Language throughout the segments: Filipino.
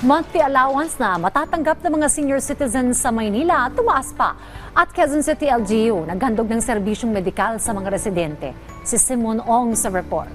Monthly allowance na matatanggap ng mga senior citizens sa Maynila tumaas pa. At Quezon City LGU naghandog ng serbisyong medikal sa mga residente. Si Simon Ong sa report.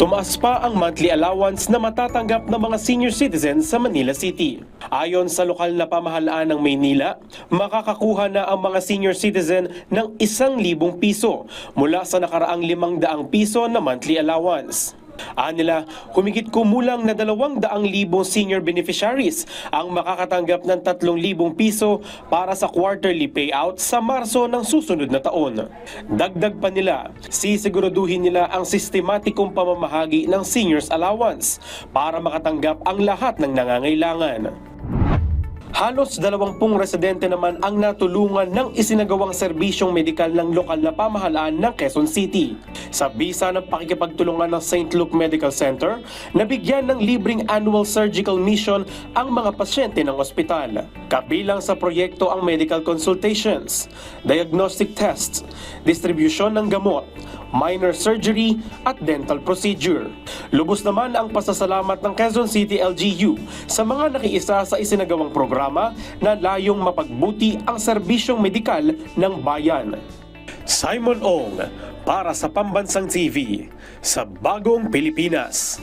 Tumaas pa ang monthly allowance na matatanggap ng mga senior citizens sa Manila City. Ayon sa lokal na pamahalaan ng Maynila, makakakuha na ang mga senior citizen ng isang libong piso mula sa nakaraang limang daang piso na monthly allowance. Anila, humigit kumulang na dalawang daang libong senior beneficiaries ang makakatanggap ng tatlong libong piso para sa quarterly payout sa Marso ng susunod na taon. Dagdag pa nila, sisiguraduhin nila ang sistematikong pamamahagi ng seniors allowance para makatanggap ang lahat ng nangangailangan. Halos dalawampung residente naman ang natulungan ng isinagawang serbisyong medikal ng lokal na pamahalaan ng Quezon City. Sa bisa ng pakikipagtulungan ng St. Luke Medical Center, nabigyan ng libreng annual surgical mission ang mga pasyente ng ospital. Kabilang sa proyekto ang medical consultations, diagnostic tests, distribution ng gamot, minor surgery at dental procedure. Lubos naman ang pasasalamat ng Quezon City LGU sa mga nakiisa sa isinagawang programa na layong mapagbuti ang serbisyong medikal ng bayan. Simon Ong para sa Pambansang TV sa Bagong Pilipinas.